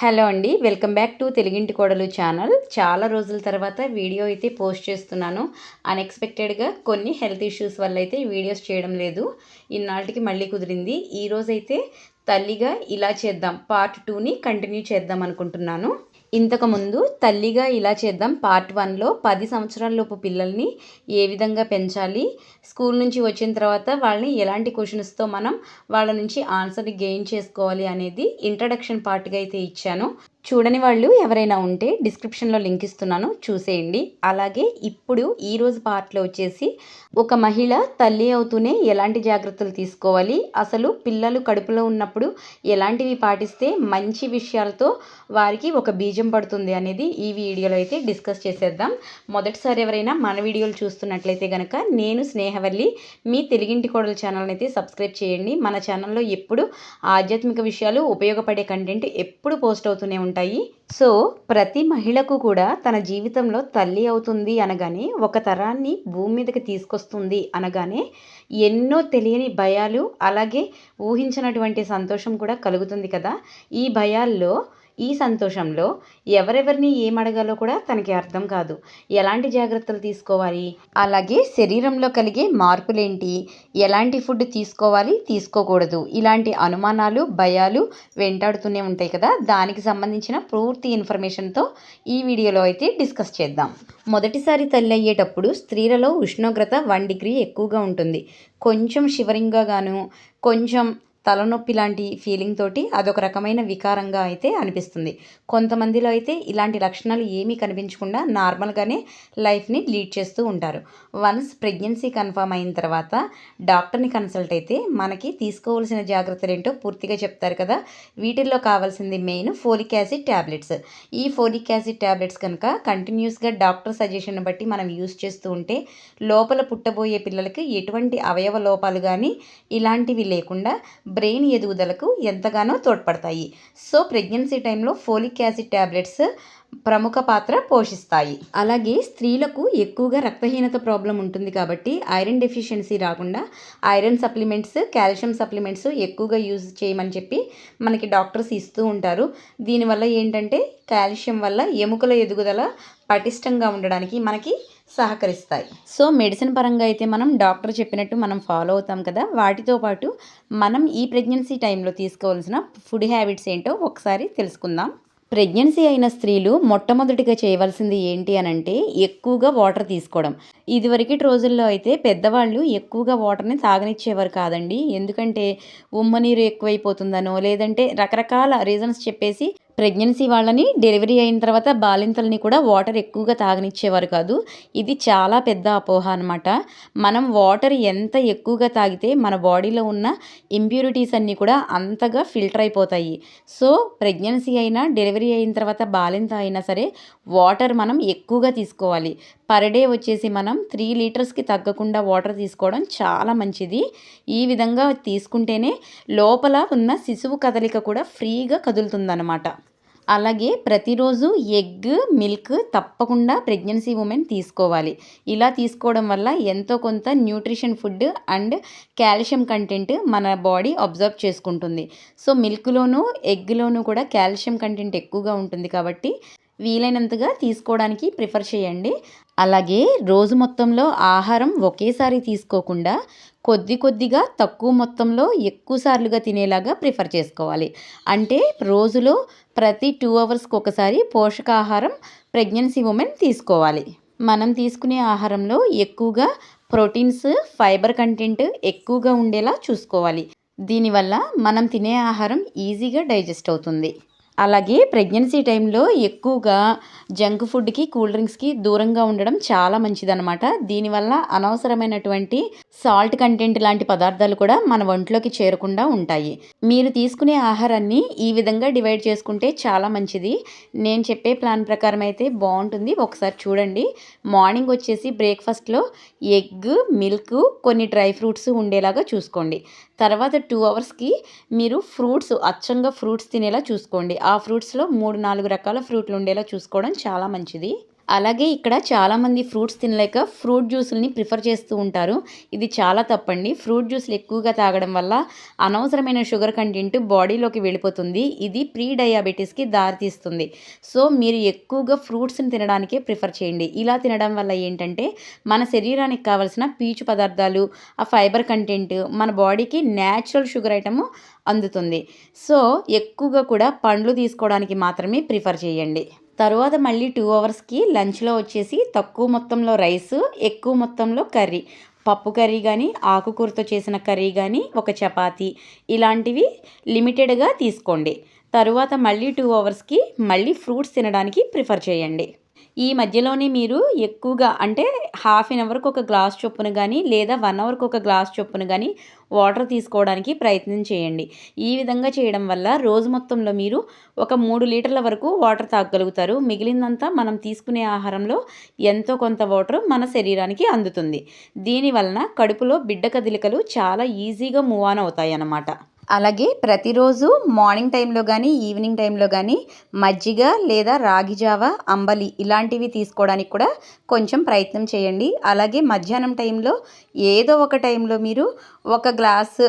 Hello అండి welcome back to తెలుగింటి కోడలు ఛానల్. చాలా రోజుల తర్వాత వీడియో అయితే పోస్ట్ చేస్తున్నాను. అన్ఎక్స్పెక్టెడ్గా కొన్ని హెల్త్ ఇష్యూస్ వల్ల అయితే వీడియోస్ చేయడం లేదు. ఇన్నాళ్ళకి మళ్ళీ కుదిరింది. ఈరోజైతే తల్లిగా ఇలా చేద్దాం పార్ట్ టూని కంటిన్యూ చేద్దాం అనుకుంటున్నాను. ఇంతకుముందు తల్లిగా ఇలా చేద్దాం. పార్ట్ వన్లో పది సంవత్సరాలలోపు పిల్లల్ని ఏ విధంగా పెంచాలి? స్కూల్ నుంచి వచ్చిన తర్వాత వాళ్ళని ఎలాంటి క్వశ్చన్స్తో మనం వాళ్ళ నుంచి ఆన్సర్ని గెయిన్ చేసుకోవాలి అనేది ఇంట్రడక్షన్ పార్ట్గా అయితే ఇచ్చాను. చూడని వాళ్ళు ఎవరైనా ఉంటే డిస్క్రిప్షన్లో లింక్ ఇస్తున్నాను చూసేయండి. అలాగే ఇప్పుడు ఈరోజు పార్ట్లో వచ్చేసి ఒక మహిళ తల్లి అవుతూనే ఎలాంటి జాగ్రత్తలు తీసుకోవాలి? అసలు పిల్లలు కడుపులో ఉన్నప్పుడు ఎలాంటివి పాటిస్తే మంచి విషయాలతో వారికి ఒక బీజం పడుతుంది అనేది ఈ వీడియోలో అయితే డిస్కస్ చేసేద్దాం. మొదటిసారి ఎవరైనా మన వీడియోలు చూస్తున్నట్లయితే కనుక నేను స్నేహవల్లి. మీ తెలుగింటి కోడల ఛానల్ని అయితే సబ్స్క్రైబ్ చేయండి. మన ఛానల్లో ఎప్పుడు ఆధ్యాత్మిక విషయాలు ఉపయోగపడే కంటెంట్ ఎప్పుడు పోస్ట్ అవుతూనే ఉంటాయి. సో ప్రతి మహిళకు కూడా తన జీవితంలో తల్లి అవుతుంది అనగానే ఒక తరాన్ని భూమి మీదకి తీసుకొస్తుంది అనగానే ఎన్నో తెలియని భయాలు అలాగే ఊహించినటువంటి సంతోషం కూడా కలుగుతుంది కదా. ఈ భయాల్లో ఈ సంతోషంలో ఎవరెవరిని ఏమడగాలో కూడా తనకి అర్థం కాదు. ఎలాంటి జాగ్రత్తలు తీసుకోవాలి? అలాగే శరీరంలో కలిగే మార్పులేంటి? ఎలాంటి ఫుడ్ తీసుకోవాలి? తీసుకోకూడదు. ఇలాంటి అనుమానాలు భయాలు వెంటాడుతూనే ఉంటాయి కదా? దానికి సంబంధించిన పూర్తి ఇన్ఫర్మేషన్తో ఈ వీడియోలో అయితే డిస్కస్ చేద్దాం. మొదటిసారి తల్లి అయ్యేటప్పుడు స్త్రీలలో ఉష్ణోగ్రత వన్ డిగ్రీ ఎక్కువగా ఉంటుంది. కొంచెం షివరింగ్గా గాను కొంచెం తలనొప్పి లాంటి ఫీలింగ్ తోటి అదొక రకమైన వికారంగా అయితే అనిపిస్తుంది. కొంతమందిలో అయితే ఇలాంటి లక్షణాలు ఏమీ కనిపించకుండా నార్మల్గానే లైఫ్ని లీడ్ చేస్తూ ఉంటారు. వన్స్ ప్రెగ్నెన్సీ కన్ఫర్మ్ అయిన తర్వాత డాక్టర్ని కన్సల్ట్ అయితే మనకి తీసుకోవాల్సిన జాగ్రత్తలు ఏంటో పూర్తిగా చెప్తారు కదా. వీటిల్లో కావాల్సింది మెయిన్ ఫోలిక్ యాసిడ్ ట్యాబ్లెట్స్ ఈ ఫోలిక్ యాసిడ్ ట్యాబ్లెట్స్ కనుక కంటిన్యూస్గా డాక్టర్ సజెషన్ బట్టి మనం యూస్ చేస్తూ ఉంటే లోపల పుట్టబోయే పిల్లలకి ఎటువంటి అవయవ లోపాలు కానీ ఇలాంటివి లేకుండా బ్రెయిన్ ఎదుగుదలకు ఎంతగానో తోడ్పడతాయి. సో ప్రెగ్నెన్సీ టైంలో ఫోలిక్ యాసిడ్ ట్యాబ్లెట్స్ ప్రముఖ పాత్ర పోషిస్తాయి. అలాగే స్త్రీలకు ఎక్కువగా రక్తహీనత ప్రాబ్లం ఉంటుంది కాబట్టి ఐరన్ డెఫిషియన్సీ రాకుండా ఐరన్ సప్లిమెంట్స్ కాల్షియం సప్లిమెంట్స్ ఎక్కువగా యూజ్ చేయమని చెప్పి మనకి డాక్టర్స్ ఇస్తూ ఉంటారు. దీనివల్ల ఏంటంటే కాల్షియం వల్ల ఎముకల ఎదుగుదల పటిష్టంగా ఉండడానికి మనకి సహకరిస్తాయి. సో మెడిసిన్ పరంగా అయితే మనం డాక్టర్ చెప్పినట్టు మనం ఫాలో అవుతాం కదా వాటితో పాటు మనం ఈ ప్రెగ్నెన్సీ టైంలో తీసుకోవాల్సిన ఫుడ్ హ్యాబిట్స్ ఏంటో ఒకసారి తెలుసుకుందాం. ప్రెగ్నెన్సీ అయిన స్త్రీలు మొట్టమొదటిగా చేయవలసింది ఏంటి అని అంటే ఎక్కువగా వాటర్ తీసుకోవడం. ఇదివరకటి రోజుల్లో అయితే పెద్దవాళ్ళు ఎక్కువగా వాటర్ని తాగనిచ్చేవారు కాదండి. ఎందుకంటే ఉమ్మ నీరు ఎక్కువైపోతుందనో లేదంటే రకరకాల రీజన్స్ చెప్పేసి ప్రెగ్నెన్సీ వాళ్ళని డెలివరీ అయిన తర్వాత బాలింతల్ని కూడా వాటర్ ఎక్కువగా తాగనిచ్చేవారు కాదు. ఇది చాలా పెద్ద అపోహ అనమాట మనం వాటర్ ఎంత ఎక్కువగా తాగితే మన బాడీలో ఉన్న ఇంప్యూరిటీస్ అన్నీ కూడా అంతగా ఫిల్టర్ అయిపోతాయి. సో ప్రెగ్నెన్సీ అయినా డెలివరీ అయిన తర్వాత బాలింత అయినా సరే వాటర్ మనం ఎక్కువగా తీసుకోవాలి. పర్ డే వచ్చేసి మనం త్రీ లీటర్స్కి తగ్గకుండా వాటర్ తీసుకోవడం చాలా మంచిది. ఈ విధంగా తీసుకుంటేనే లోపల ఉన్న శిశువు కదలిక కూడా ఫ్రీగా కదులుతుందన్నమాట. అలాగే ప్రతిరోజు ఎగ్ మిల్క్ తప్పకుండా ప్రెగ్నెన్సీ ఉమెన్ తీసుకోవాలి. ఇలా తీసుకోవడం వల్ల ఎంతో కొంత nutrition food and calcium content మన బాడీ అబ్జర్వ్ చేసుకుంటుంది. సో మిల్క్లోనూ ఎగ్లోనూ కూడా కాల్షియం కంటెంట్ ఎక్కువగా ఉంటుంది కాబట్టి వీలైనంతగా తీసుకోవడానికి ప్రిఫర్ చేయండి. అలాగే రోజు మొత్తంలో ఆహారం ఒకేసారి తీసుకోకుండా కొద్ది కొద్దిగా తక్కువ మొత్తంలో ఎక్కువ సార్లుగా తినేలాగా ప్రిఫర్ చేసుకోవాలి. అంటే రోజులో ప్రతి టూ అవర్స్కి ఒకసారి పోషకాహారం ప్రెగ్నెన్సీ ఉమెన్ తీసుకోవాలి. మనం తీసుకునే ఆహారంలో ఎక్కువగా ప్రోటీన్స్ ఫైబర్ కంటెంట్ ఎక్కువగా ఉండేలా చూసుకోవాలి. దీనివల్ల మనం తినే ఆహారం ఈజీగా డైజెస్ట్ అవుతుంది. అలాగే ప్రెగ్నెన్సీ టైంలో ఎక్కువగా జంక్ ఫుడ్కి కూల్ డ్రింక్స్కి దూరంగా ఉండడం చాలా మంచిదన్నమాట. దీనివల్ల అనవసరమైనటువంటి సాల్ట్ కంటెంట్ లాంటి పదార్థాలు కూడా మన ఒంట్లోకి చేరకుండా ఉంటాయి. మీరు తీసుకునే ఆహారాన్ని ఈ విధంగా డివైడ్ చేసుకుంటే చాలా మంచిది. నేను చెప్పే ప్లాన్ ప్రకారం అయితే బాగుంటుంది. ఒకసారి చూడండి. మార్నింగ్ వచ్చేసి బ్రేక్ఫాస్ట్లో ఎగ్ మిల్క్ కొన్ని డ్రై ఫ్రూట్స్ ఉండేలాగా చూసుకోండి. తర్వాత టూ అవర్స్కి మీరు ఫ్రూట్స్ అచ్చంగా ఫ్రూట్స్ తినేలా చూసుకోండి. ఆ ఆ ఫ్రూట్స్లో మూడు నాలుగు రకాల ఫ్రూట్లు ఉండేలా చూసుకోవడం చాలా మంచిది. అలాగే ఇక్కడ చాలామంది ఫ్రూట్స్ తినలేక ఫ్రూట్ జ్యూసుల్ని ప్రిఫర్ చేస్తూ ఉంటారు. ఇది చాలా తప్పండి. ఫ్రూట్ జ్యూస్లు ఎక్కువగా తాగడం వల్ల అనవసరమైన షుగర్ కంటెంట్ బాడీలోకి వెళ్ళిపోతుంది. ఇది ప్రీ డయాబెటీస్కి దారితీస్తుంది. సో మీరు ఎక్కువగా ఫ్రూట్స్ని తినడానికే ప్రిఫర్ చేయండి. ఇలా తినడం వల్ల ఏంటంటే మన శరీరానికి కావలసిన పీచు పదార్థాలు ఆ ఫైబర్ కంటెంట్ మన బాడీకి న్యాచురల్ షుగర్ ఐటమ్ అందుతుంది. సో ఎక్కువగా కూడా పండ్లు తీసుకోవడానికి మాత్రమే ప్రిఫర్ చేయండి. తర్వాత మళ్ళీ టూ అవర్స్కి లంచ్లో వచ్చేసి తక్కువ మొత్తంలో రైస్ ఎక్కువ మొత్తంలో కర్రీ పప్పు కర్రీ కానీ ఆకుకూరతో చేసిన కర్రీ కానీ ఒక చపాతి. ఇలాంటివి లిమిటెడ్గా తీసుకోండి. తరువాత మళ్ళీ టూ అవర్స్కి మళ్ళీ ఫ్రూట్స్ తినడానికి ప్రిఫర్ చేయండి. ఈ మధ్యలోనే మీరు ఎక్కువగా అంటే హాఫ్ అన్ అవర్కి ఒక గ్లాస్ చొప్పున కానీ లేదా వన్ అవర్కి ఒక గ్లాస్ చొప్పున కానీ వాటర్ తీసుకోవడానికి ప్రయత్నం చేయండి. ఈ విధంగా చేయడం వల్ల రోజు మొత్తంలో మీరు ఒక మూడు లీటర్ల వరకు వాటర్ తాగగలుగుతారు. మిగిలిందంతా మనం తీసుకునే ఆహారంలో ఎంతో కొంత వాటర్ మన శరీరానికి అందుతుంది. దీనివలన కడుపులో బిడ్డ కదిలికలు చాలా ఈజీగా మూవ్ ఆన్ అవుతాయి అన్నమాట అలాగే ప్రతిరోజు మార్నింగ్ టైంలో కానీ ఈవినింగ్ టైంలో కానీ మజ్జిగ లేదా రాగి జావ అంబలి ఇలాంటివి తీసుకోవడానికి కూడా కొంచెం ప్రయత్నం చేయండి. అలాగే మధ్యాహ్నం టైంలో ఏదో ఒక టైంలో మీరు ఒక గ్లాస్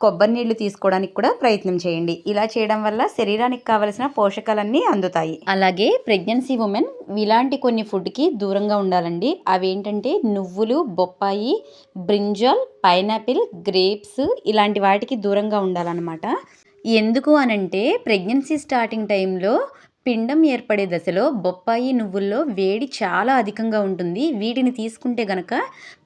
కొబ్బరి నీళ్ళు తీసుకోవడానికి కూడా ప్రయత్నం చేయండి. ఇలా చేయడం వల్ల శరీరానికి కావలసిన పోషకాలన్నీ అందుతాయి. అలాగే ప్రెగ్నెన్సీ ఉమెన్ ఇలాంటి కొన్ని ఫుడ్కి దూరంగా ఉండాలండి. అవి ఏంటంటే నువ్వులు బొప్పాయి బ్రింజాల్ పైనాపిల్ గ్రేప్స్ ఇలాంటి వాటికి దూరంగా ఉండాలన్నమాట. ఎందుకు అనంటే ప్రెగ్నెన్సీ స్టార్టింగ్ టైంలో పిండం ఏర్పడే దశలో బొప్పాయి నువ్వుల్లో వేడి చాలా అధికంగా ఉంటుంది. వీటిని తీసుకుంటే గనక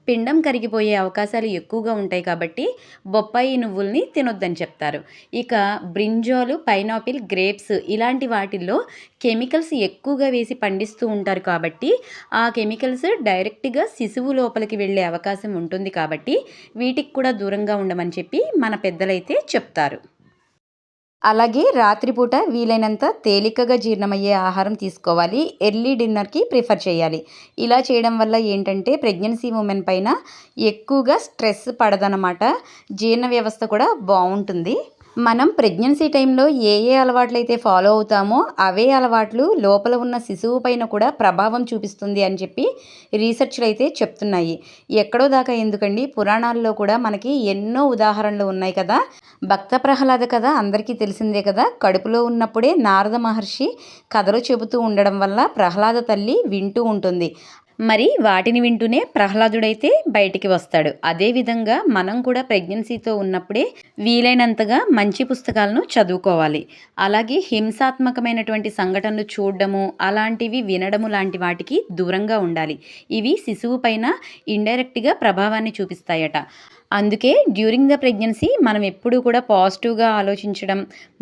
పిండం కరిగిపోయే అవకాశాలు ఎక్కువగా ఉంటాయి కాబట్టి బొప్పాయి నువ్వుల్ని తినొద్దని చెప్తారు. ఇక బ్రింజాలు పైనాపిల్ గ్రేప్స్ ఇలాంటి వాటిల్లో కెమికల్స్ ఎక్కువగా వేసి పండిస్తూ ఉంటారు కాబట్టి ఆ కెమికల్స్ డైరెక్ట్గా శిశువు లోపలికి వెళ్ళే అవకాశం ఉంటుంది కాబట్టి వీటికి కూడా దూరంగా ఉండమని చెప్పి మన పెద్దలైతే చెప్తారు. అలాగే రాత్రిపూట వీలైనంత తేలికగా జీర్ణమయ్యే ఆహారం తీసుకోవాలి. ఎర్లీ డిన్నర్కి ప్రిఫర్ చేయాలి. ఇలా చేయడం వల్ల ఏంటంటే ప్రెగ్నెన్సీ ఉమెన్ పైన ఎక్కువగా స్ట్రెస్ పడదనమాట జీర్ణ వ్యవస్థ కూడా బాగుంటుంది. మనం ప్రెగ్నెన్సీ టైంలో ఏ ఏ అలవాట్లు అయితే ఫాలో అవుతామో అవే అలవాట్లు లోపల ఉన్న శిశువు పైన కూడా ప్రభావం చూపిస్తుంది అని చెప్పి రీసెర్చ్లు అయితే చెప్తున్నాయి. ఎక్కడో దాకా ఎందుకండి? పురాణాల్లో కూడా మనకి ఎన్నో ఉదాహరణలు ఉన్నాయి కదా. భక్త ప్రహ్లాద కథ అందరికీ తెలిసిందే కదా. కడుపులో ఉన్నప్పుడే నారద మహర్షి కథలు చెబుతూ ఉండడం వల్ల ప్రహ్లాద తల్లి వింటూ ఉంటుంది. మరి వాటిని వింటూనే ప్రహ్లాదుడైతే బయటికి వస్తాడు. అదేవిధంగా మనం కూడా ప్రెగ్నెన్సీతో ఉన్నప్పుడే వీలైనంతగా మంచి పుస్తకాలను చదువుకోవాలి. అలాగే హింసాత్మకమైనటువంటి సంఘటనలు చూడడము అలాంటివి వినడము లాంటి వాటికి దూరంగా ఉండాలి. ఇవి శిశువు పైన ఇండైరెక్ట్గా ప్రభావాన్ని చూపిస్తాయట. అందుకే డ్యూరింగ్ ద ప్రెగ్నెన్సీ మనం ఎప్పుడూ కూడా పాజిటివ్గా ఆలోచించడం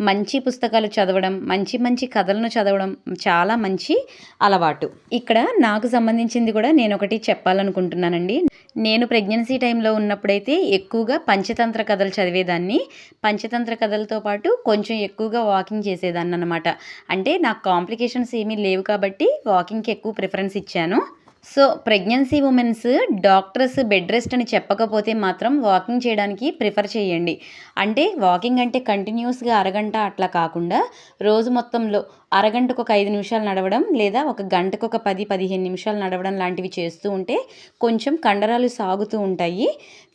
మంచి పుస్తకాలు చదవడం మంచి మంచి కథలను చదవడం చాలా మంచి అలవాటు. ఇక్కడ నాకు సంబంధించింది కూడా నేను ఒకటి చెప్పాలనుకుంటున్నానండి. నేను ప్రెగ్నెన్సీ టైంలో ఉన్నప్పుడైతే ఎక్కువగా పంచతంత్ర కథలు చదివేదాన్ని. పంచతంత్ర కథలతో పాటు కొంచెం ఎక్కువగా వాకింగ్ చేసేదాన్ని అనమాట అంటే నాకు కాంప్లికేషన్స్ ఏమీ లేవు కాబట్టి వాకింగ్కి ఎక్కువ ప్రిఫరెన్స్ ఇచ్చాను. So pregnancy womens doctors bed rest అని చెప్పకపోతే మాత్రం వాకింగ్ చేయడానికి ప్రిఫర్ చేయండి. అంటే వాకింగ్ అంటే కంటిన్యూస్గా అరగంట అట్లా కాకుండా రోజు మొత్తంలో అరగంటకు ఒక ఐదు నిమిషాలు నడవడం లేదా ఒక గంటకు ఒక పది పదిహేను నిమిషాలు నడవడం లాంటివి చేస్తూ ఉంటే కొంచెం కండరాలు సాగుతూ ఉంటాయి.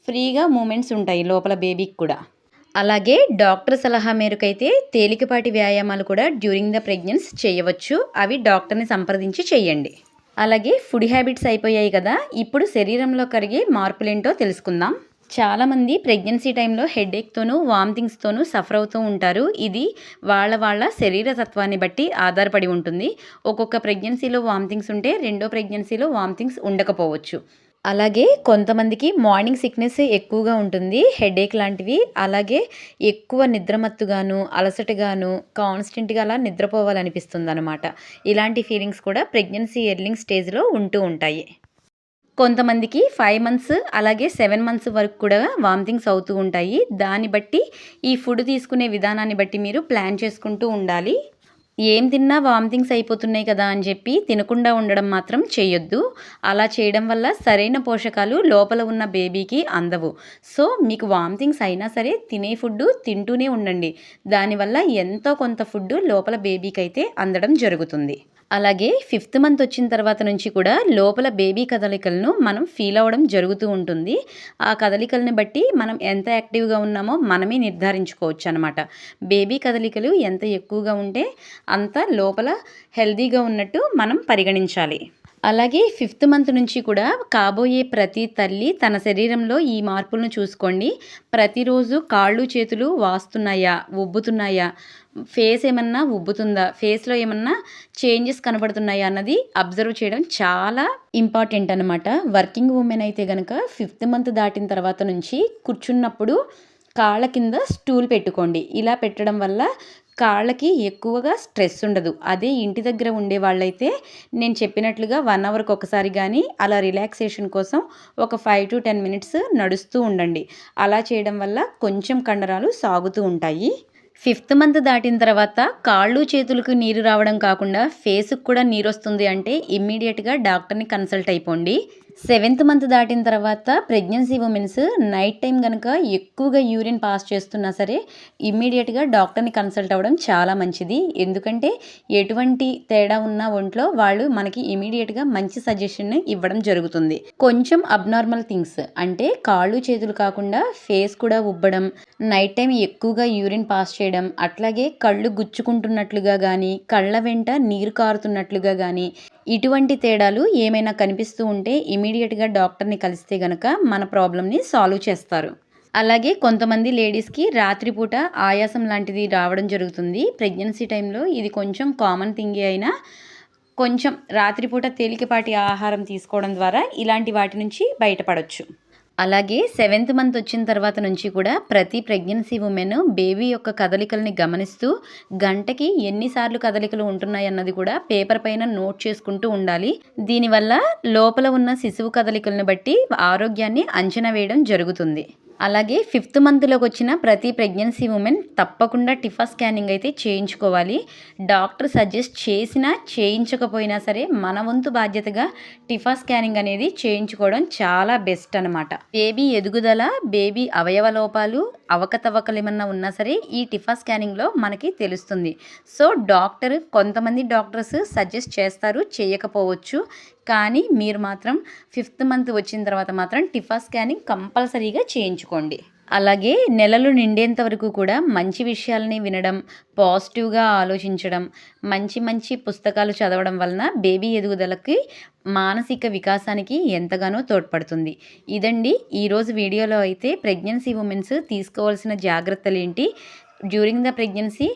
ఫ్రీగా మూమెంట్స్ ఉంటాయి లోపల బేబీకి కూడా. అలాగే డాక్టర్ సలహా మేరకు అయితే తేలికపాటి వ్యాయామాలు కూడా డ్యూరింగ్ ద ప్రెగ్నెన్స్ చేయవచ్చు. అవి డాక్టర్ని సంప్రదించి చేయండి. అలాగే ఫుడ్ హ్యాబిట్స్ అయిపోయాయి కదా ఇప్పుడు శరీరంలో కరిగే మార్పులేంటో తెలుసుకుందాం. చాలామంది ప్రెగ్నెన్సీ టైంలో హెడేక్తోనూ వామిటింగ్స్తోనూ సఫర్ అవుతూ ఉంటారు. ఇది వాళ్ళ వాళ్ళ శరీర తత్వాన్ని బట్టి ఆధారపడి ఉంటుంది. ఒక్కొక్క ప్రెగ్నెన్సీలో వామిటింగ్స్ ఉంటే రెండో ప్రెగ్నెన్సీలో వామిటింగ్స్ ఉండకపోవచ్చు. అలాగే కొంతమందికి మార్నింగ్ సిక్నెస్ ఎక్కువగా ఉంటుంది హెడేక్ లాంటివి. అలాగే ఎక్కువ నిద్రమత్తుగాను అలసటగాను కాన్స్టెంట్గా అలా నిద్రపోవాలనిపిస్తుంది అనమాట ఇలాంటి ఫీలింగ్స్ కూడా ప్రెగ్నెన్సీ ఎర్లింగ్ స్టేజ్లో ఉంటూ ఉంటాయి. కొంతమందికి ఫైవ్ మంత్స్ అలాగే సెవెన్ మంత్స్ వరకు కూడా వామిటింగ్స్ అవుతూ ఉంటాయి. దాన్ని బట్టి ఈ ఫుడ్ తీసుకునే విధానాన్ని బట్టి మీరు ప్లాన్ చేసుకుంటూ ఉండాలి. ఏం తిన్నా వామిటింగ్స్ అయిపోతున్నాయి కదా అని చెప్పి తినకుండా ఉండడం మాత్రం చేయొద్దు. అలా చేయడం వల్ల సరైన పోషకాలు లోపల ఉన్న బేబీకి అందవు. సో మీకు వామిటింగ్స్ అయినా సరే తినే ఫుడ్ తింటూనే ఉండండి. దానివల్ల ఎంతో కొంత ఫుడ్ లోపల బేబీకి అయితే అందడం జరుగుతుంది. అలాగే ఫిఫ్త్ మంత్ వచ్చిన తర్వాత నుంచి కూడా లోపల బేబీ కదలికలను మనం ఫీల్ అవ్వడం జరుగుతూ ఉంటుంది. ఆ కదలికల్ని బట్టి మనం ఎంత యాక్టివ్గా ఉన్నామో మనమే నిర్ధారించుకోవచ్చు అనమాట బేబీ కదలికలు ఎంత ఎక్కువగా ఉంటే అంత లోపల హెల్దీగా ఉన్నట్టు మనం పరిగణించాలి. అలాగే ఫిఫ్త్ మంత్ నుంచి కూడా కాబోయే ప్రతి తల్లి తన శరీరంలో ఈ మార్పులను చూసుకోండి. ప్రతిరోజు కాళ్ళు చేతులు వాస్తున్నాయా ఉబ్బుతున్నాయా ఫేస్ ఏమన్నా ఉబ్బుతుందా? ఫేస్లో ఏమన్నా చేంజెస్ కనబడుతున్నాయా అన్నది అబ్జర్వ్ చేయడం చాలా ఇంపార్టెంట్ అనమాట వర్కింగ్ ఉమెన్ అయితే కనుక ఫిఫ్త్ మంత్ దాటిన తర్వాత నుంచి కూర్చున్నప్పుడు కాళ్ళ కింద స్టూల్ పెట్టుకోండి. ఇలా పెట్టడం వల్ల కాళ్ళకి ఎక్కువగా స్ట్రెస్ ఉండదు. అదే ఇంటి దగ్గర ఉండే వాళ్ళైతే నేను చెప్పినట్లుగా వన్ అవర్కి ఒకసారి కానీ అలా రిలాక్సేషన్ కోసం ఒక ఫైవ్ టు టెన్ మినిట్స్ నడుస్తూ ఉండండి. అలా చేయడం వల్ల కొంచెం కండరాలు సాగుతూ ఉంటాయి. ఫిఫ్త్ మంత్ దాటిన తర్వాత కాళ్ళు చేతులకు నీరు రావడం కాకుండా ఫేస్కి కూడా నీరు వస్తుంది అంటే ఇమ్మీడియట్గా డాక్టర్ని కన్సల్ట్ అయిపోండి. సెవెంత్ మంత్ దాటిన తర్వాత ప్రెగ్నెన్సీ ఉమెన్స్ నైట్ టైం కనుక ఎక్కువగా యూరిన్ పాస్ చేస్తున్నా సరే ఇమ్మీడియట్గా డాక్టర్ని కన్సల్ట్ అవ్వడం చాలా మంచిది. ఎందుకంటే ఎటువంటి తేడా ఉన్న ఒంట్లో వాళ్ళు మనకి ఇమీడియట్గా మంచి సజెషన్ ఇవ్వడం జరుగుతుంది. కొంచెం అబ్నార్మల్ థింగ్స్ అంటే కాళ్ళు చేతులు కాకుండా ఫేస్ కూడా ఉబ్బడం నైట్ టైం ఎక్కువగా యూరిన్ పాస్ చేయడం అట్లాగే కళ్ళు గుచ్చుకుంటున్నట్లుగా కానీ కళ్ళ వెంట నీరు కారుతున్నట్లుగా కానీ ఇటువంటి తేడాలు ఏమైనా కనిపిస్తూ ఉంటే ఇమీడియట్గా డాక్టర్ని కలిస్తే గనక మన ప్రాబ్లమ్ని సాల్వ్ చేస్తారు. అలాగే కొంతమంది లేడీస్కి రాత్రిపూట ఆయాసం లాంటిది రావడం జరుగుతుంది. ప్రెగ్నెన్సీ టైంలో ఇది కొంచెం కామన్ థింగే అయినా కొంచెం రాత్రిపూట తేలికపాటి ఆహారం తీసుకోవడం ద్వారా ఇలాంటి వాటి నుంచి బయటపడవచ్చు అలాగే సెవెంత్ మంత్ వచ్చిన తర్వాత నుంచి కూడా ప్రతి ప్రెగ్నెన్సీ ఉమెన్ బేబీ యొక్క కదలికల్ని గమనిస్తూ గంటకి ఎన్నిసార్లు కదలికలు ఉంటున్నాయి అన్నది కూడా పేపర్ పైన నోట్ చేసుకుంటూ ఉండాలి. దీనివల్ల లోపల ఉన్న శిశువు కదలికలను బట్టి ఆరోగ్యాన్ని అంచనా వేయడం జరుగుతుంది. అలాగే ఫిఫ్త్ మంత్లోకి వచ్చిన ప్రతి ప్రెగ్నెన్సీ ఉమెన్ తప్పకుండా టిఫా స్కానింగ్ అయితే చేయించుకోవాలి. డాక్టర్ సజెస్ట్ చేసినా చేయించకపోయినా సరే మన వంతు బాధ్యతగా టిఫా స్కానింగ్ అనేది చేయించుకోవడం చాలా బెస్ట్ అనమాట బేబీ ఎదుగుదల బేబీ అవయవ లోపాలు అవకతవకలు ఏమన్నా ఉన్నా సరే ఈ టిఫా స్కానింగ్లో మనకి తెలుస్తుంది. సో డాక్టర్ కొంతమంది డాక్టర్స్ సజెస్ట్ చేస్తారు చేయకపోవచ్చు. కానీ మీరు మాత్రం ఫిఫ్త్ మంత్ వచ్చిన తర్వాత మాత్రం టిఫా స్కానింగ్ కంపల్సరీగా చేయించుకోండి. అలాగే నెలలు నిండేంత వరకు కూడా మంచి విషయాలని వినడం పాజిటివ్గా ఆలోచించడం మంచి మంచి పుస్తకాలు చదవడం వలన బేబీ ఎదుగుదలకి మానసిక వికాసానికి ఎంతగానో తోడ్పడుతుంది. ఇదండి ఈరోజు వీడియోలో అయితే ప్రెగ్నెన్సీ ఉమెన్స్ తీసుకోవాల్సిన జాగ్రత్తలు ఏంటి డ్యూరింగ్ ద ప్రెగ్నెన్సీ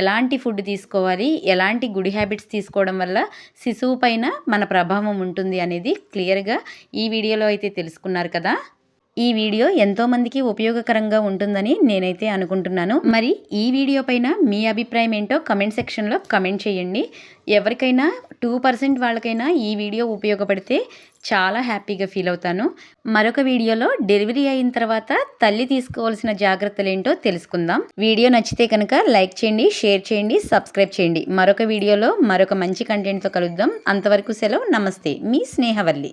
ఎలాంటి ఫుడ్ తీసుకోవాలి ఎలాంటి గుడ్ హ్యాబిట్స్ తీసుకోవడం వల్ల శిశువు పైన మన ప్రభావం ఉంటుంది అనేది క్లియర్గా ఈ వీడియోలో అయితే తెలుసుకున్నారు కదా. ఈ వీడియో ఎంతోమందికి ఉపయోగకరంగా ఉంటుందని నేనైతే అనుకుంటున్నాను. మరి ఈ వీడియో పైన మీ అభిప్రాయం ఏంటో కమెంట్ సెక్షన్లో కమెంట్ చేయండి. ఎవరికైనా టూ పర్సెంట్ వాళ్ళకైనా ఈ వీడియో ఉపయోగపడితే చాలా హ్యాపీగా ఫీల్ అవుతాను. మరొక వీడియోలో డెలివరీ అయిన తర్వాత తల్లి తీసుకోవాల్సిన జాగ్రత్తలు ఏంటో తెలుసుకుందాం. వీడియో నచ్చితే కనుక లైక్ చేయండి షేర్ చేయండి సబ్స్క్రైబ్ చేయండి. మరొక వీడియోలో మరొక మంచి కంటెంట్తో కలుద్దాం. అంతవరకు సెలవు. నమస్తే. మీ స్నేహవల్లి.